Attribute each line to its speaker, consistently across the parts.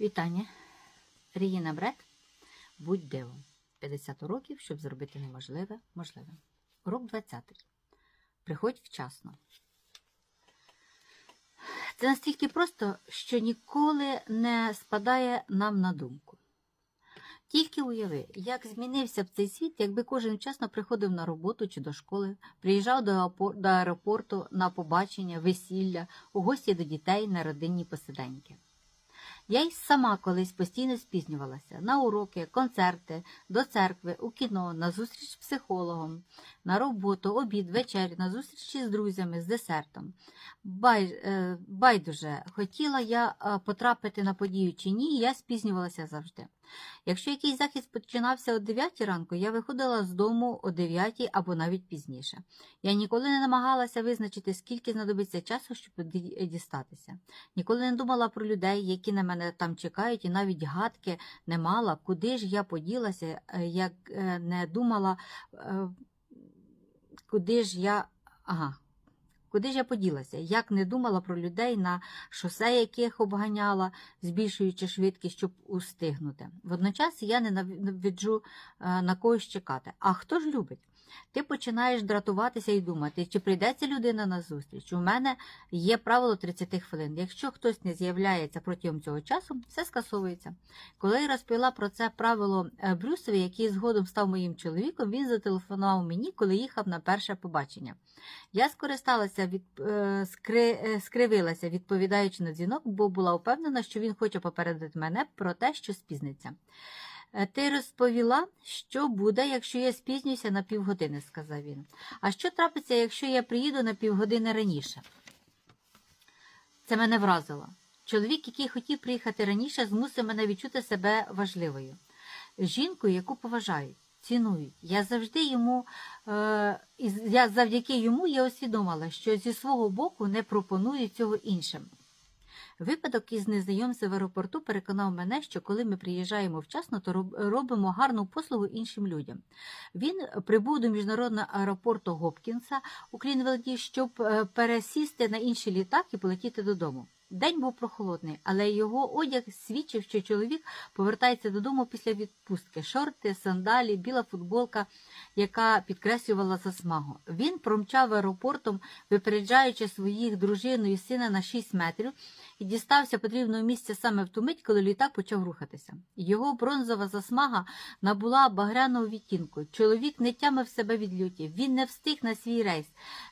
Speaker 1: Вітання. Ріїна Бред. Будь дивом. 50 уроків, щоб зробити неможливе можливим. Урок 20. Приходь вчасно. Це настільки просто, що ніколи не спадає нам на думку. Тільки уяви, як змінився б цей світ, якби кожен вчасно приходив на роботу чи до школи, приїжджав до аеропорту на побачення, весілля, у гості до дітей на родинні посиденьки. Я й сама колись постійно спізнювалася на уроки, концерти, до церкви, у кіно, на зустріч з психологом, на роботу, обід, вечерю, на зустрічі з друзями, з десертом. Бай, е, байдуже, хотіла я е, потрапити на подію чи ні, я спізнювалася завжди. Якщо якийсь захід починався о 9 ранку, я виходила з дому о 9 або навіть пізніше. Я ніколи не намагалася визначити, скільки знадобиться часу, щоб дістатися. Ніколи не думала про людей, які на мене там чекають, і навіть гадки не мала, куди ж я поділася, е, як е, не думала, е, куди ж я. Ага. Куди ж я поділася? Як не думала про людей, на шосе яких обганяла, збільшуючи швидкість, щоб устигнути. Водночас я ненавиджу е, на когось чекати. А хто ж любить? Ти починаєш дратуватися і думати, чи прийдеться людина на зустріч. У мене є правило 30 хвилин. Якщо хтось не з'являється протягом цього часу, все скасовується. Коли я розповіла про це правило е, Брюсові, який згодом став моїм чоловіком, він зателефонував мені, коли їхав на перше побачення. Я скористалася від е, скри, е, скривилася, відповідаючи на дзвінок, бо була впевнена, що він хоче попередити мене про те, що спізниться. «Е, Ти розповіла, що буде, якщо я спізнюся на півгодини, сказав він. А що трапиться, якщо я приїду на півгодини раніше? Це мене вразило. Чоловік, який хотів приїхати раніше, змусив мене відчути себе важливою. Жінкою, яку поважають, цінують. Я завжди йому, е, я завдяки йому я усвідомила, що зі свого боку не пропоную цього іншим. Випадок із незнайомцем в аеропорту переконав мене, що коли ми приїжджаємо вчасно, то робимо гарну послугу іншим людям. Він прибув до міжнародного аеропорту Гопкінса у Клінвелді, щоб е, пересісти на інший літак і полетіти додому. День був прохолодний, але його одяг свідчив, що чоловік повертається додому після відпустки. Шорти, сандалі, біла футболка, яка підкреслювала засмагу. Він промчав аеропортом, випереджаючи своїх дружину і сина на 6 метрів, і дістався потрібного місця саме в ту мить, коли літак почав рухатися. Його бронзова засмага набула багряного відтінку. Чоловік не тямив себе від люті. Він не встиг на свій рейс.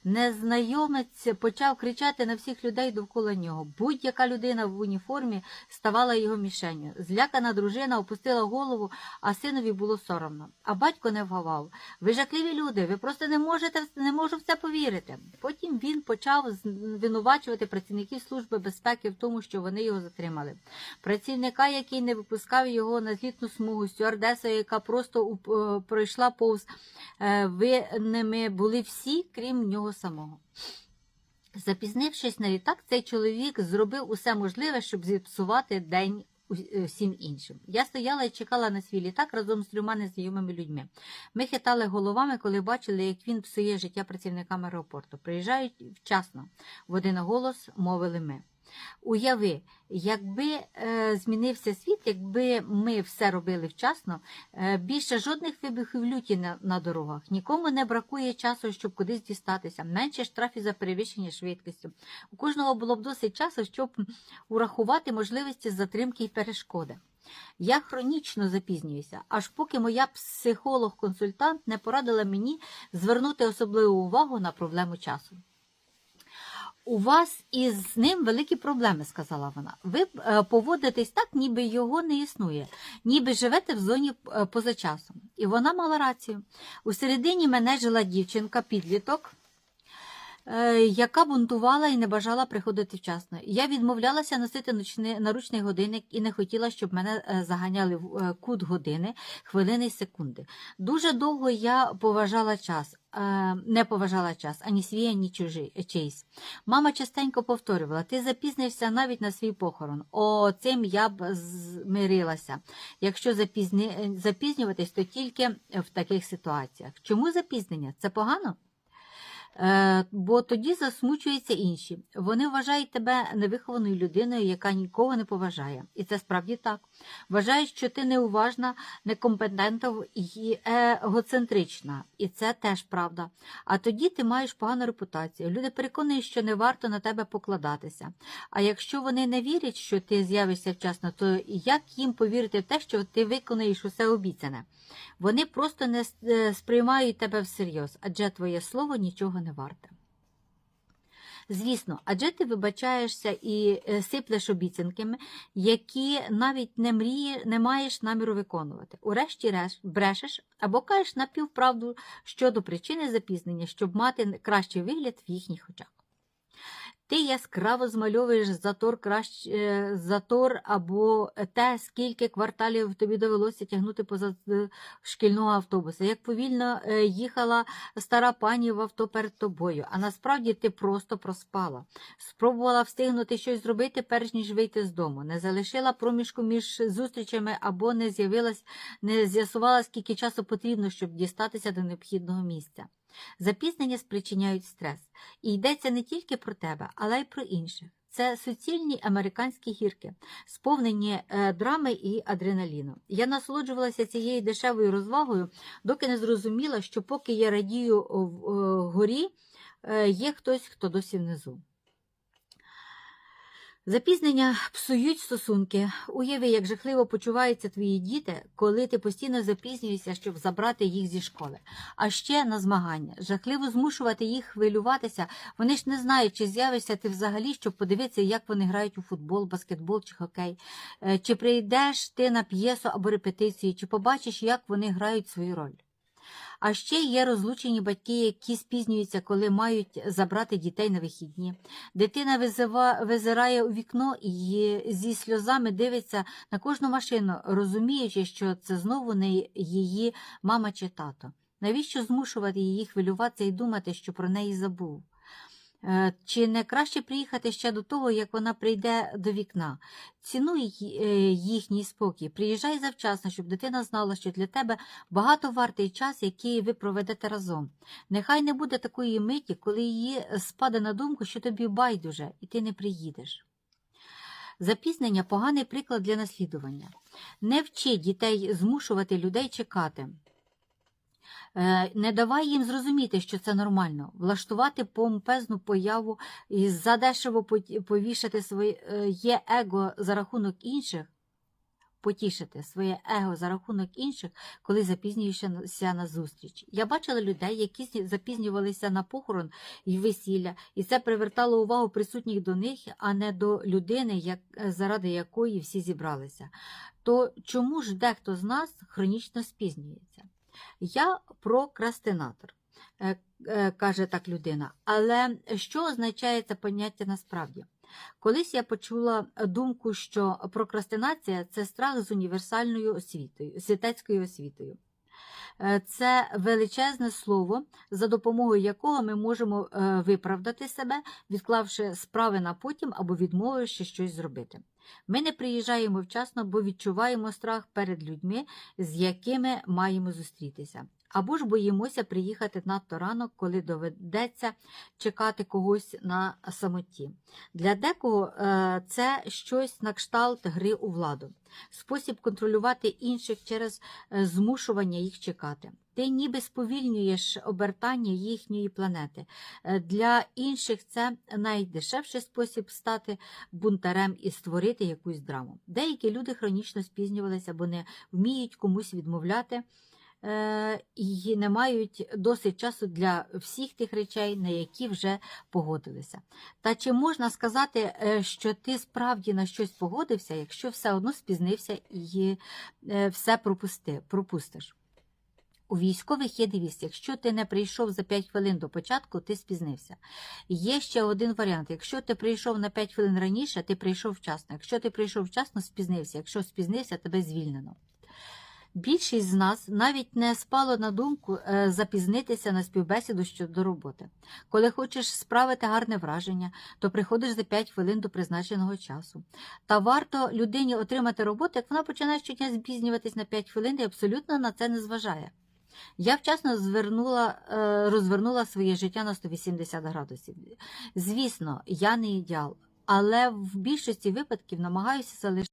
Speaker 1: Незнайомець почав кричати на всіх людей довкола нього. Будь-яка людина в уніформі ставала його мішенню. Злякана дружина опустила голову, а синові було соромно. А батько не вгавав. Ви жахливі люди, ви просто не можете не можу в це повірити. Потім він почав звинувачувати працівників служби безпеки в тому, що вони його затримали. Працівника, який не випускав його на злітну смугу, стюардеса, яка просто е, пройшла повз е, винними були всі, крім нього самого. Запізнившись на літак, цей чоловік зробив усе можливе, щоб зіпсувати день у- е, іншим. Я стояла і чекала на свій літак разом з трьома незнайомими людьми. Ми хитали головами, коли бачили, як він псує життя працівникам аеропорту. Приїжджають вчасно, в один голос мовили ми. Уяви, якби е, змінився світ, якби ми все робили вчасно, е, більше жодних вибухів люті на, на дорогах. Нікому не бракує часу, щоб кудись дістатися. Менше штрафів за перевищення швидкістю. У кожного було б досить часу, щоб урахувати можливості затримки і перешкоди. Я хронічно запізнююся, аж поки моя психолог-консультант не порадила мені звернути особливу увагу на проблему часу. У вас із ним великі проблеми, сказала вона. Ви е, поводитесь так, ніби його не існує, ніби живете в зоні е, поза часом. І вона мала рацію. У середині мене жила дівчинка, підліток, яка бунтувала і не бажала приходити вчасно. Я відмовлялася носити наручний годинник і не хотіла, щоб мене е, заганяли в е, кут години, хвилини й секунди. Дуже довго я поважала час. е, Не поважала час ані свій, ані чужий чийсь. Мама частенько повторювала: ти запізнився навіть на свій похорон. О, цим я б змирилася. Якщо запізні... запізнюватись, то тільки в таких ситуаціях. Чому запізнення? Це погано? Е, бо тоді засмучуються інші. Вони вважають тебе невихованою людиною, яка нікого не поважає. І це справді так. Вважають, що ти неуважна, некомпетентна і егоцентрична. І це теж правда. А тоді ти маєш погану репутацію. Люди переконують, що не варто на тебе покладатися. А якщо вони не вірять, що ти з'явишся вчасно, то як їм повірити в те, що ти виконаєш усе обіцяне? Вони просто не е, сприймають тебе всерйоз, адже твоє слово нічого не варте. Звісно, адже ти вибачаєшся і е, сиплеш обіцянками, які навіть не мріє, не маєш наміру виконувати. Урешті-решт брешеш або кажеш напівправду щодо причини запізнення, щоб мати кращий вигляд в їхніх очах. Ти яскраво змальовуєш затор, кращ... е, затор або те, скільки кварталів тобі довелося тягнути поза е, шкільного автобуса, як повільно е, їхала стара пані в авто перед тобою, а насправді ти просто проспала. Спробувала встигнути щось зробити, перш ніж вийти з дому, не залишила проміжку між зустрічами або не з'явилась, не з'ясувала, скільки часу потрібно, щоб дістатися до необхідного місця. Запізнення спричиняють стрес. І йдеться не тільки про тебе, але й про інших. Це суцільні американські гірки, сповнені е, драми і адреналіну. Я насолоджувалася цією дешевою розвагою, доки не зрозуміла, що поки я радію вгорі, е, є хтось, хто досі внизу. Запізнення псують стосунки. Уяви, як жахливо почуваються твої діти, коли ти постійно запізнюєшся, щоб забрати їх зі школи. А ще на змагання. Жахливо змушувати їх хвилюватися. Вони ж не знають, чи з'явишся ти взагалі, щоб подивитися, як вони грають у футбол, баскетбол чи хокей. Е, Чи прийдеш ти на п'єсу або репетицію, чи побачиш, як вони грають свою роль. А ще є розлучені батьки, які спізнюються, коли мають забрати дітей на вихідні. Дитина визива, визирає у вікно і зі сльозами дивиться на кожну машину, розуміючи, що це знову не її мама чи тато. Навіщо змушувати її хвилюватися і думати, що про неї забув? Е, Чи не краще приїхати ще до того, як вона прийде до вікна? Цінуй е, їхній спокій, приїжджай завчасно, щоб дитина знала, що для тебе багато вартий час, який ви проведете разом. Нехай не буде такої миті, коли її спаде на думку, що тобі байдуже, і ти не приїдеш. Запізнення поганий приклад для наслідування. Не вчи дітей змушувати людей чекати. Е, Не давай їм зрозуміти, що це нормально, влаштувати помпезну появу і задешево повішати своє е, его за рахунок інших, потішити своє его за рахунок інших, коли запізнюєшся на зустріч. Я бачила людей, які запізнювалися на похорон і весілля, і це привертало увагу присутніх до них, а не до людини, як, заради якої всі зібралися. То чому ж дехто з нас хронічно спізнюється? Я прокрастинатор, е, е, каже так людина. Але що означає це поняття насправді? Колись я почула думку, що прокрастинація це страх з універсальною освітою, світецькою освітою. Е, Це величезне слово, за допомогою якого ми можемо е, виправдати себе, відклавши справи на потім або відмовивши щось зробити. Ми не приїжджаємо вчасно, бо відчуваємо страх перед людьми, з якими маємо зустрітися. Або ж боїмося приїхати надто рано, коли доведеться чекати когось на самоті. Для декого е, це щось на кшталт гри у владу, спосіб контролювати інших через е, змушування їх чекати. Ти ніби сповільнюєш обертання їхньої планети. Е, Для інших це найдешевший спосіб стати бунтарем і створити якусь драму. Деякі люди хронічно спізнювалися, бо не вміють комусь відмовляти і не мають досить часу для всіх тих речей, на які вже погодилися. Та чи можна сказати, е, що ти справді на щось погодився, якщо все одно спізнився і е, все пропусти, пропустиш? У військових є девіз, якщо ти не прийшов за 5 хвилин до початку, ти спізнився. Є ще один варіант. Якщо ти прийшов на 5 хвилин раніше, ти прийшов вчасно. Якщо ти прийшов вчасно, спізнився. Якщо спізнився, тебе звільнено. Більшість з нас навіть не спало на думку е, запізнитися на співбесіду щодо роботи. Коли хочеш справити гарне враження, то приходиш за 5 хвилин до призначеного часу. Та варто людині отримати роботу, як вона починає щодня спізнюватись на 5 хвилин і абсолютно на це не зважає. Я вчасно звернула, е, розвернула своє життя на 180 градусів. Звісно, я не ідеал, але в більшості випадків намагаюся залишити.